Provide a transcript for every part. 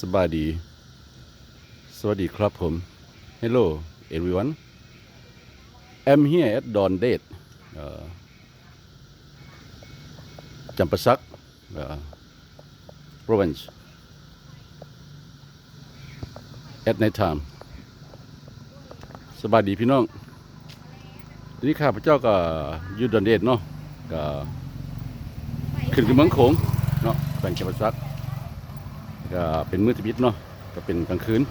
สบายดี สวัสดีครับผม Hello everyone I'm here at Don Date uh, จำปาสัก uh, province at night time สบายดีพี่น้องทีนี้ข้าพเจ้าก็อยู่ดอนเดทเนาะก็ขึ้นกับเมืองโขงเนาะแขวงจำปาสัก ก็เป็นมืดมิดเนาะก็เป็นกลางคืน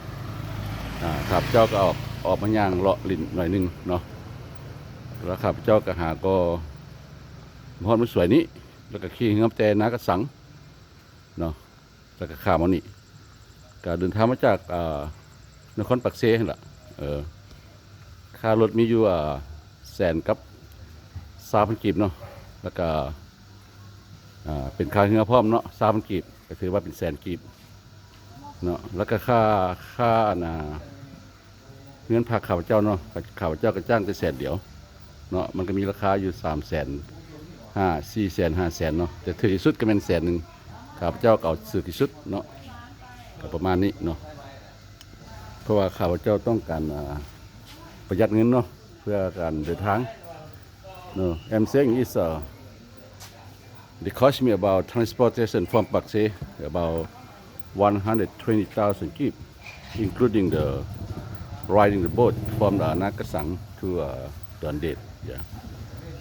อ่าข้าพเจ้าก็ออกออกมาย่างเลาะลินหน่อยหนึงเนาะแล้วข้าพเจ้าก็หาก็พอดมันสวยนี้ แล้วก็ขี่เงือบแต่นากระสังเนาะแล้วก็ข้ามมานี่ก็เดินทางมาจากอ่านครปักเซนั่นแหละเออค่ารถมีอยู่อ่าแสนกับสามพันกีบเนาะแล้วก็อ่าเป็นค่าเงือพร้อมเนาะสามพันกีบก็ถือว่าเป็นแสนกีบ เนาะแล้วก็ค่าค่าน่ะเงินพักข้าพเจ้าเนาะข้าพเจ้าก็จ้างแต่แสนเดียวเนาะมันก็มีราคาอยู่สามแสนห้าสี่แสนห้าแสนเนาะแต่ถือที่สุดก็เป็นแสนหนึ่งข้าพเจ้าเก็เอาซื้อที่สุดเนาะก็ประมาณนี้เนาะเพราะว่าข้าพเจ้าต้องการประหยัดเงินเนาะเพื่อการเดินทางเนาะ I'm saying is uh, it cost me about transportation from Pakse about 120,000 kip, including the riding the boat from the Nakasang to uh, Dundee. Yeah.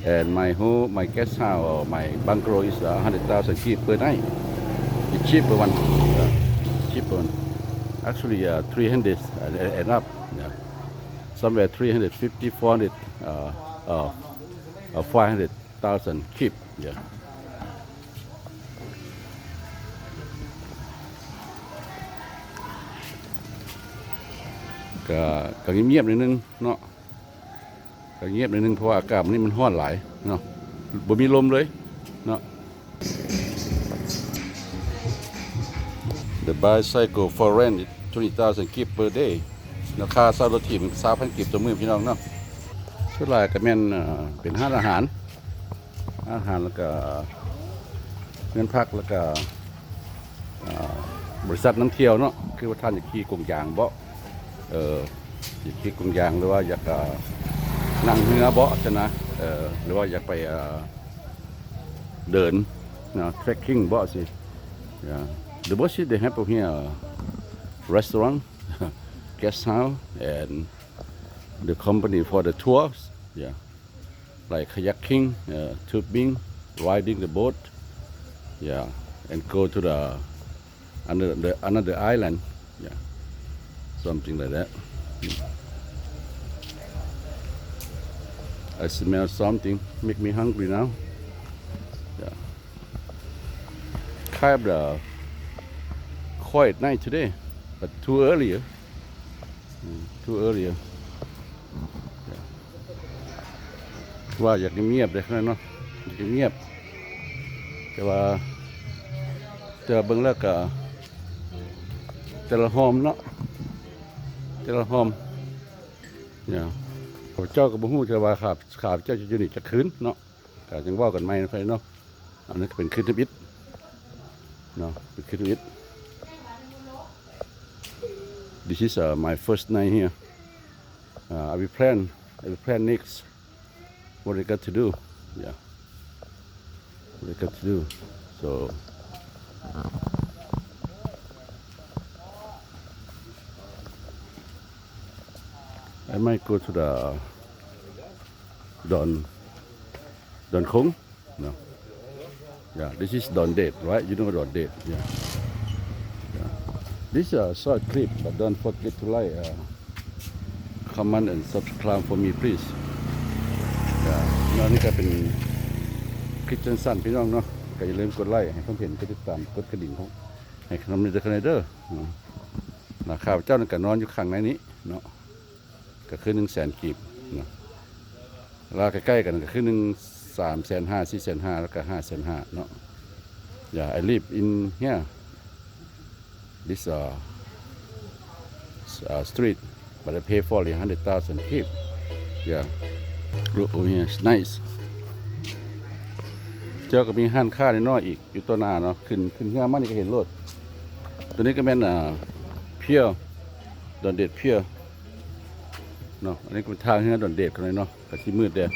And my home, my guest house or my bungalow is uh, 100,000 kip per night. The cheaper one. Yeah. Cheaper one. Actually, uh, 300 and, and up. Yeah. Somewhere 350, 400, uh, uh, uh, 500,000 kip. Yeah. ก็ก็เงียบๆนิดนึงเนาะก็เงียบนิดนึงเพราะว่าอากาศมันนี่มันร้อนหลายเนาะบ่มีลมเลยเนาะ The bicycle for rent 20,000 kip per day ราคาเช่ารถถีบ3,000 กิบต่อมือพี่น้องเนาะส่วนหลายก็แม่นเอ่อเป็นห้านอาหาร อาหารแล้วก็เงินพักแล้วก็บริษัทน้ำเที่ยวเนาะคือว่าท่านจะขี่กงยางบ่ เอออยากขี่กงยางหรือว่าอยากนั่งเรือเบาะชนะเออหรือว่าอยากไปเเดินนะ trekking เบาะสิ yeah. the boss they have over here restaurant guest house and the company for the tours yeah like kayaking uh, tubing riding the boat yeah and go to the another the, another island yeah something like that. I smell something, make me hungry now. Yeah. Kind of quiet night today, but too earlier. Mm, too early. Yeah. ว่าอยากเงียบเลยนะเนาะอยากเงียบ แต่ว่าแต่เบิ่งแล้วก็แต่ละหอมเนาะ แต่ละหอมเนี่ยข้าพเจ้าก็บ่ฮู้แต่ว่าขาบขาพเจ้าจะอยู่นี่จะคืนเนาะก็จังว่ากันใหม่นะไปเนาะอันนี้ก็เป็นคืนทบิดเนาะเป็นคืนทบิด This is uh, my first night here uh, I will plan I will plan next what I got to do yeah what I got to do so I might go to the Don Don Khong. No. Yeah, this is Don Date, right? You know Don Date. Yeah. yeah. This is a short clip, but don't forget to like, uh, comment and subscribe for me, please. Yeah. แล้วนี่ก็เป็นคลิปสั้นๆพี่น้องเนาะก็อย่าลืมกดไลค์ให้ผมเห็นกดติดตามกดกระดิ่งของให้คำนึงเดอร์คเนเดอร์นะข้าพเจ้าหนั่นก็นอนอยู่ข้างในนี้เนาะ ก็คือหนึ่งแสนกีบเนาะแล้วใกล้ๆกันก็คือหนึ่งสามแสนห้าสี่แสนห้าแล้วก็ห้าแสนห้าเนาะ Yeah I live in here this uh, uh street but I pay for only hundred thousand keep yeah look over here it's nice เจ้าก็มีห้านค่าใน้อยอีก อยู่ตัวหน้าเนาะขึ้นขึ้นเฮือมันนี่ก็เห็นรถตัวนี้ก็แม่นอ่าเพียวดอนเด็ดเพียว เนาะอันนี้ก็เป็นทางเฮือดอนเดบกันเลยเนาะก็สิมืดเด้อ